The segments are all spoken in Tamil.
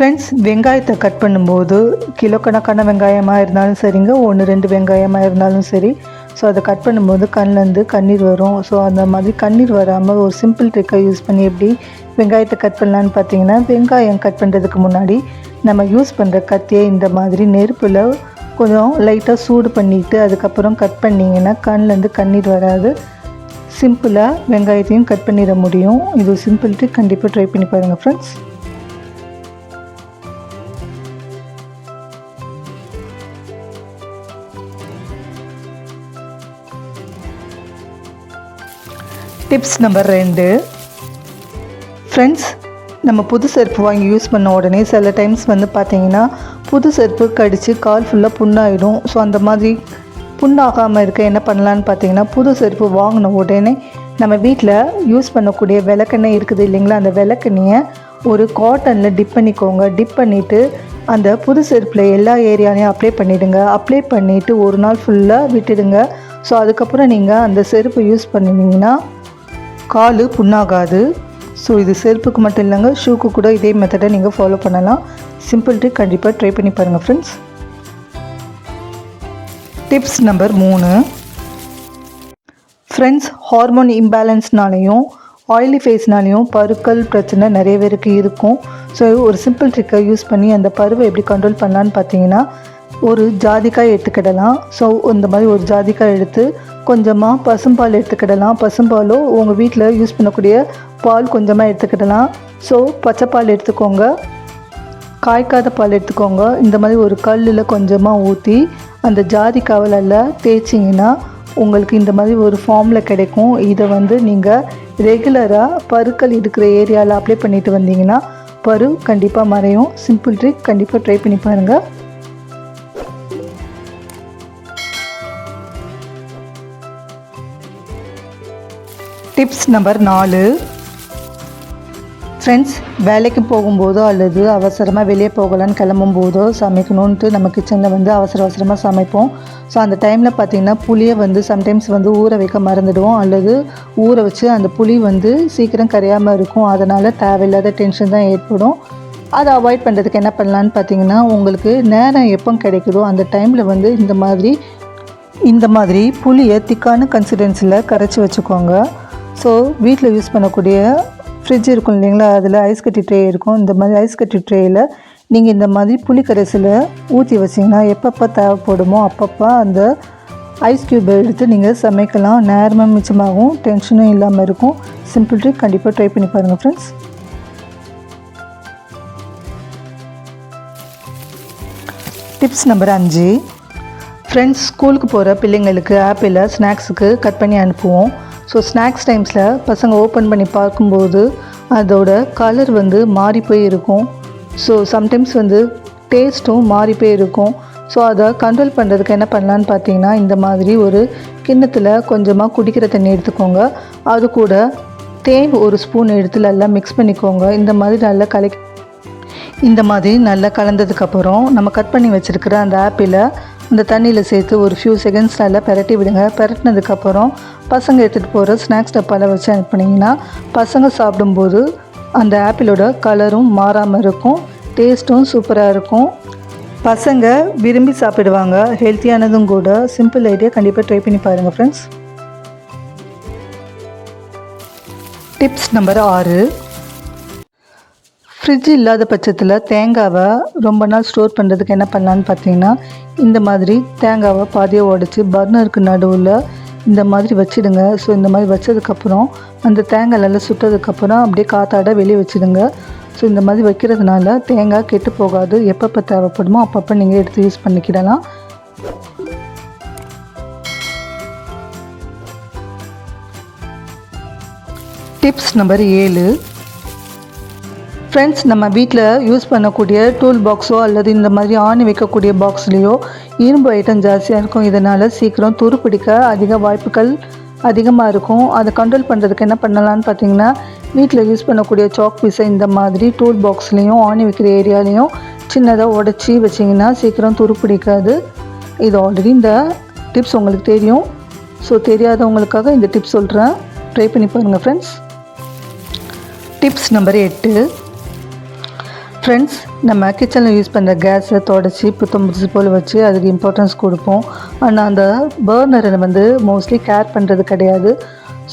ஃப்ரெண்ட்ஸ் வெங்காயத்தை கட் பண்ணும்போது கிலோ கணக்கான வெங்காயமாக இருந்தாலும் சரிங்க ஒன்று ரெண்டு வெங்காயமாக இருந்தாலும் சரி. ஸோ அதை கட் பண்ணும்போது கண்ணிலேருந்து கண்ணீர் வரும். ஸோ அந்த மாதிரி கண்ணீர் வராமல் ஒரு சிம்பிள் ட்ரிக்கை யூஸ் பண்ணி எப்படி வெங்காயத்தை கட் பண்ணலான்னு பார்த்தீங்கன்னா வெங்காயம் கட் பண்ணுறதுக்கு முன்னாடி நம்ம யூஸ் பண்ணுற கத்தியை இந்த மாதிரி நெருப்பில் கொஞ்சம் லைட்டாக சூடு பண்ணிவிட்டு அதுக்கப்புறம் கட் பண்ணிங்கன்னா கண்ணிலேருந்து கண்ணீர் வராது. சிம்பிளாக வெங்காயத்தையும் கட் பண்ணிட முடியும். இது சிம்பிள் ட்ரிக் கண்டிப்பாக ட்ரை பண்ணி பாருங்கள் ஃப்ரெண்ட்ஸ் டிப்ஸ் நம்பர் ரெண்டு. ஃப்ரெண்ட்ஸ் நம்ம புது செருப்பு வாங்கி யூஸ் பண்ண உடனே சில டைம்ஸ் வந்து பார்த்தீங்கன்னா புது செருப்பு கடித்து கால் ஃபுல்லாக புண்ணாயிடும். ஸோ அந்த மாதிரி புண்ணாகாமல் இருக்க என்ன பண்ணலான்னு பார்த்தீங்கன்னா புது செருப்பு வாங்கின உடனே நம்ம வீட்டில் யூஸ் பண்ணக்கூடிய விளக்கெண்ணெய் இருக்குது இல்லைங்களா? அந்த விளக்கெண்ணையை ஒரு காட்டனில் டிப் பண்ணிக்கோங்க. டிப் பண்ணிவிட்டு அந்த புது செருப்பில் எல்லா ஏரியாலையும் அப்ளை பண்ணிவிடுங்க அப்ளை பண்ணிவிட்டு ஒரு நாள் ஃபுல்லாக விட்டுடுங்க. ஸோ அதுக்கப்புறம் நீங்கள் அந்த செருப்பு யூஸ் பண்ணினீங்கன்னா கால் புண்ணாகாது. ஸோ இது செருப்புக்கு மட்டும் இல்லைங்க ஷூக்கு கூட இதே மெத்தடை நீங்கள் ஃபாலோ பண்ணலாம். சிம்பிள் ட்ரிக் கண்டிப்பாக ட்ரை பண்ணி பாருங்கள் ஃப்ரெண்ட்ஸ் டிப்ஸ் நம்பர் மூணு. ஃப்ரெண்ட்ஸ் ஹார்மோன் இம்பேலன்ஸ்னாலையும் ஆயிலி ஃபேஸ்னாலையும் பருக்கள் பிரச்சனை நிறைய பேருக்கு இருக்கும். ஸோ ஒரு சிம்பிள் ட்ரிக்கை யூஸ் பண்ணி அந்த பருவை எப்படி கண்ட்ரோல் பண்ணலான்னு பார்த்தீங்கன்னா ஒரு ஜாதிக்காய் எடுத்துக்கிடலாம். ஸோ இந்த மாதிரி ஒரு ஜாதிக்காய் எடுத்து கொஞ்சமாக பசும்பால் எடுத்துக்கிடலாம். பசும்பாலோ உங்கள் வீட்டில் யூஸ் பண்ணக்கூடிய பால் கொஞ்சமாக எடுத்துக்கிடலாம். ஸோ பச்சைப்பால் எடுத்துக்கோங்க. காய்க்காத பால் எடுத்துக்கோங்க. இந்த மாதிரி ஒரு கல்லில் கொஞ்சமாக ஊற்றி அந்த ஜாதி கவலில் தேய்ச்சிங்கன்னா உங்களுக்கு இந்த மாதிரி ஒரு ஃபார்மில் கிடைக்கும். இதை வந்து நீங்கள் ரெகுலராக பருக்கள் இருக்கிற ஏரியாவில் அப்ளை பண்ணிட்டு வந்தீங்கன்னா பரு கண்டிப்பாக மறையும். சிம்பிள் ட்ரிக் கண்டிப்பாக ட்ரை பண்ணி பாருங்கள் டிப்ஸ் நம்பர் நாலு. ஃப்ரெண்ட்ஸ் வேலைக்கு போகும்போதோ அல்லது அவசரமாக வெளியே போகலான்னு கிளம்பும் போதோ சமைக்கணுன்ட்டு நம்ம கிச்சனில் வந்து அவசர அவசரமாக சமைப்போம். ஸோ அந்த டைமில் பார்த்திங்கன்னா புளியை வந்து சம்டைம்ஸ் வந்து ஊற வைக்க மறந்துடுவோம். அல்லது ஊற வச்சு அந்த புளி வந்து சீக்கிரம் கரையாமல் இருக்கும். அதனால் தேவையில்லாத டென்ஷன் தான் ஏற்படும். அதை அவாய்ட் பண்ணுறதுக்கு என்ன பண்ணலான்னு பார்த்தீங்கன்னா உங்களுக்கு நேரம் எப்போ கிடைக்குதோ அந்த டைமில் வந்து இந்த மாதிரி இந்த மாதிரி புளியை திக்கான கன்சிடென்ஸில் கரைச்சி வச்சுக்கோங்க. ஸோ வீட்டில் யூஸ் பண்ணக்கூடிய ஃப்ரிட்ஜ் இருக்கும் இல்லைங்களா? அதில் ஐஸ் கட்டி ட்ரே இருக்கும். இந்த மாதிரி ஐஸ் கட்டி ட்ரேயில் நீங்கள் இந்த மாதிரி புளி கரைசலை ஊற்றி வச்சிங்கன்னா எப்பப்போ தேவைப்படுமோ அப்பப்போ அந்த ஐஸ் க்யூப் எடுத்து நீங்கள் சமைக்கலாம். நேரமும் மிச்சமாகவும் டென்ஷனும் இல்லாமல் இருக்கும். சிம்பிள் ட்ரிக் கண்டிப்பாக ட்ரை பண்ணி பாருங்கள் ஃப்ரெண்ட்ஸ் டிப்ஸ் நம்பர் அஞ்சு. ஃப்ரெண்ட்ஸ் ஸ்கூலுக்கு போகிற பிள்ளைங்களுக்கு ஆப்பிளை ஸ்நாக்ஸுக்கு கட் பண்ணி அனுப்புவோம். ஸோ ஸ்நாக்ஸ் டைம்ஸில் பசங்க ஓப்பன் பண்ணி பார்க்கும்போது அதோட கலர் வந்து மாறி போய் இருக்கும். ஸோ சம்டைம்ஸ் வந்து டேஸ்ட்டும் மாறி போய் இருக்கும். ஸோ அதை கண்ட்ரோல் பண்ணுறதுக்கு என்ன பண்ணலான்னு பார்த்தீங்கன்னா இந்த மாதிரி ஒரு கிண்ணத்தில் கொஞ்சமாக குடிக்கிற தண்ணி எடுத்துக்கோங்க. அது கூட தேன் ஒரு ஸ்பூன் எடுத்து நல்லா மிக்ஸ் பண்ணிக்கோங்க. இந்த மாதிரி நல்லா கலக்கி இந்த மாதிரி நல்லா கலந்ததுக்கப்புறம் நம்ம கட் பண்ணி வச்சுருக்கிற அந்த ஆப்பிளை அந்த தண்ணியில் சேர்த்து ஒரு ஃபியூ செகண்ட்ஸ் நல்லா பெரட்டி விடுங்க. பெரட்டினதுக்கப்புறம் பசங்க எடுத்துகிட்டு போகிற ஸ்நாக்ஸ் டப்பாவில் வச்சு அனுப்புனீங்கன்னா பசங்க சாப்பிடும்போது அந்த ஆப்பிளோட கலரும் மாறாமல் இருக்கும் டேஸ்ட்டும் சூப்பராக இருக்கும். பசங்க விரும்பி சாப்பிடுவாங்க. ஹெல்த்தியானதும் கூட சிம்பிள் ஐடியா கண்டிப்பாக ட்ரை பண்ணி பாருங்கள் ஃப்ரெண்ட்ஸ் டிப்ஸ் நம்பர் ஆறு. ஃப்ரிட்ஜ் இல்லாத பட்சத்தில் தேங்காவை ரொம்ப நாள் ஸ்டோர் பண்ணுறதுக்கு என்ன பண்ணலான்னு பார்த்தீங்கன்னா இந்த மாதிரி தேங்காவை பாதியை உடச்சி பர்னருக்கு நடுவில் இந்த மாதிரி வச்சிடுங்க. ஸோ இந்த மாதிரி வச்சதுக்கப்புறம் அந்த தேங்காய் நல்லா சுட்டதுக்கப்புறம் அப்படியே காத்தாட வெளியே வச்சிடுங்க. ஸோ இந்த மாதிரி வைக்கிறதுனால தேங்காய் கெட்டு போகாது. எப்பப்போ தேவைப்படுமோ அப்பப்போ நீங்கள் எடுத்து யூஸ் பண்ணிக்கிடலாம். டிப்ஸ் நம்பர் ஏழு. ஃப்ரெண்ட்ஸ் நம்ம வீட்டில் யூஸ் பண்ணக்கூடிய டூல் பாக்ஸோ அல்லது இந்த மாதிரி ஆணி வைக்கக்கூடிய பாக்ஸ்லேயோ இரும்பு ஐட்டம் ஜாஸ்தியாக இருக்கும். இதனால் சீக்கிரம் துரு பிடிக்க அதிக வாய்ப்புகள் அதிகமாக இருக்கும். அதை கண்ட்ரோல் பண்ணுறதுக்கு என்ன பண்ணலான்னு பார்த்தீங்கன்னா வீட்டில் யூஸ் பண்ணக்கூடிய சாக் பீஸை இந்த மாதிரி டூல் பாக்ஸ்லேயும் ஆணி வைக்கிற ஏரியாலையும் சின்னதாக உடச்சி வச்சிங்கன்னா சீக்கிரம் துரு பிடிக்காது. இது ஆல்ரெடி இந்த டிப்ஸ் உங்களுக்கு தெரியும். ஸோ தெரியாதவங்களுக்காக இந்த டிப்ஸ் சொல்கிறேன் ட்ரை பண்ணி பாருங்கள் ஃப்ரெண்ட்ஸ் டிப்ஸ் நம்பர் எட்டு ஃப்ரெண்ட்ஸ் நம்ம கிச்சனில் யூஸ் பண்ணுற கேஸை தொடச்சி புத்தம் புதுசு போல் வச்சு அதுக்கு இம்பார்ட்டன்ஸ் கொடுப்போம். ஆனால் அந்த பர்னரை வந்து மோஸ்ட்லி கேர் பண்ணுறது கிடையாது.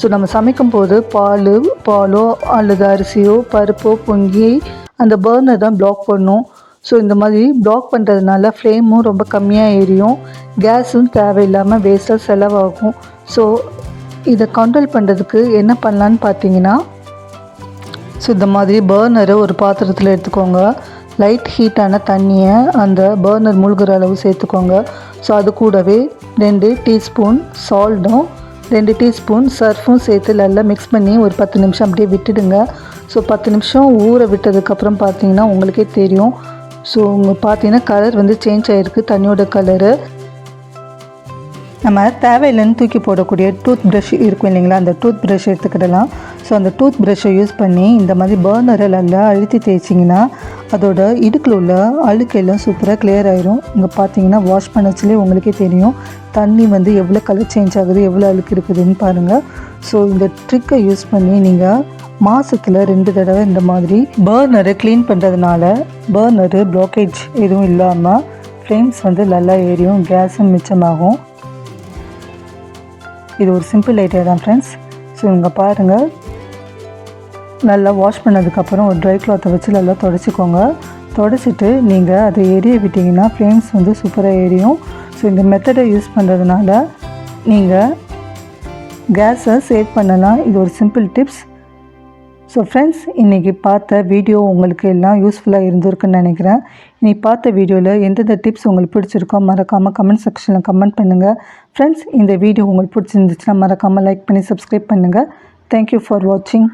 ஸோ நம்ம சமைக்கும் போது பால் பாலோ அல்லது அரிசியோ பருப்போ பொங்கி அந்த பேர்னர் தான் பிளாக் பண்ணும். ஸோ இந்த மாதிரி பிளாக் பண்ணுறதுனால ஃப்ளேமும் ரொம்ப கம்மியாக எரியும். கேஸும் தேவையில்லாமல் வேஸ்ட்டாக செலவாகும். ஸோ இதை கண்ட்ரோல் பண்ணுறதுக்கு என்ன பண்ணலான்னு பார்த்தீங்கன்னா ஸோ இந்த மாதிரி பர்னரை ஒரு பாத்திரத்தில் எடுத்துக்கோங்க. லைட் ஹீட்டான தண்ணியை அந்த பர்னர் மூழ்கிற அளவு சேர்த்துக்கோங்க. ஸோ அது கூடவே ரெண்டு டீஸ்பூன் சால்ட்டும் ரெண்டு டீஸ்பூன் சர்ஃபும் சேர்த்து நல்லா மிக்ஸ் பண்ணி ஒரு பத்து நிமிஷம் அப்படியே விட்டுடுங்க. ஸோ பத்து நிமிஷம் ஊற விட்டதுக்கப்புறம் பார்த்தீங்கன்னா உங்களுக்கே தெரியும். ஸோ உங்கள் பார்த்தீங்கன்னா கலர் வந்து சேஞ்ச் ஆகிருக்கு தண்ணியோட கலரு நம்ம தேவையில்லைன்னு தூக்கி போடக்கூடிய டூத் ப்ரஷ் இருக்கும் இல்லைங்களா? அந்த டூத் ப்ரஷ் எடுத்துக்கிடலாம். ஸோ அந்த டூத் ப்ரஷ்ஷை யூஸ் பண்ணி இந்த மாதிரி பர்னரை நல்லா அழுத்தி தேய்ச்சிங்கன்னா அதோட இடுக்கில் உள்ள அழுக்கெல்லாம் சூப்பராக கிளியர் ஆயிரும். இங்கே பார்த்தீங்கன்னா வாஷ் பண்ணச்சுலேயே உங்களுக்கே தெரியும். தண்ணி வந்து எவ்வளோ கலர் சேஞ்ச் ஆகுது எவ்வளோ அழுக்கு இருக்குதுன்னு பாருங்கள் ஸோ இந்த ட்ரிக்கை யூஸ் பண்ணி நீங்கள் மாதத்தில் ரெண்டு தடவை இந்த மாதிரி பர்னரை க்ளீன் பண்ணுறதுனால பர்னரு ப்ளாக்கேஜ் எதுவும் இல்லாமல் ஃப்ளேம்ஸ் வந்து நல்லா ஏறியும் கேஸும் மிச்சமாகும். இது ஒரு சிம்பிள் ஐடியா தான் ஃப்ரெண்ட்ஸ் ஸோ இங்கே பாருங்கள் நல்லா வாஷ் பண்ணதுக்கப்புறம் ஒரு ட்ரை கிளாத்தை வச்சு நல்லா தொடச்சிக்கோங்க. தொடச்சிட்டு நீங்கள் அதை எரிய விட்டிங்கன்னா ஃப்ளேம்ஸ் வந்து சூப்பராக எரியும். ஸோ இந்த மெத்தடை யூஸ் பண்ணுறதுனால நீங்கள் கேஸை சேவ் பண்ணலாம். இது ஒரு சிம்பிள் டிப்ஸ் ஸோ ஃப்ரெண்ட்ஸ் இன்றைக்கி பார்த்த வீடியோ உங்களுக்கு எல்லாம் யூஸ்ஃபுல்லாக இருந்திருக்குன்னு நினைக்கிறேன். இன்றைக்கி பார்த்த வீடியோவில் எந்தெந்த டிப்ஸ் உங்களுக்கு பிடிச்சிருக்கோ மறக்காமல் கமெண்ட் செக்ஷனில் கமெண்ட் பண்ணுங்கள் ஃப்ரெண்ட்ஸ் இந்த வீடியோ உங்களுக்கு பிடிச்சிருந்துச்சுன்னா மறக்காமல் லைக் பண்ணி சப்ஸ்கிரைப் பண்ணுங்கள் தேங்க்யூ ஃபார் வாட்சிங்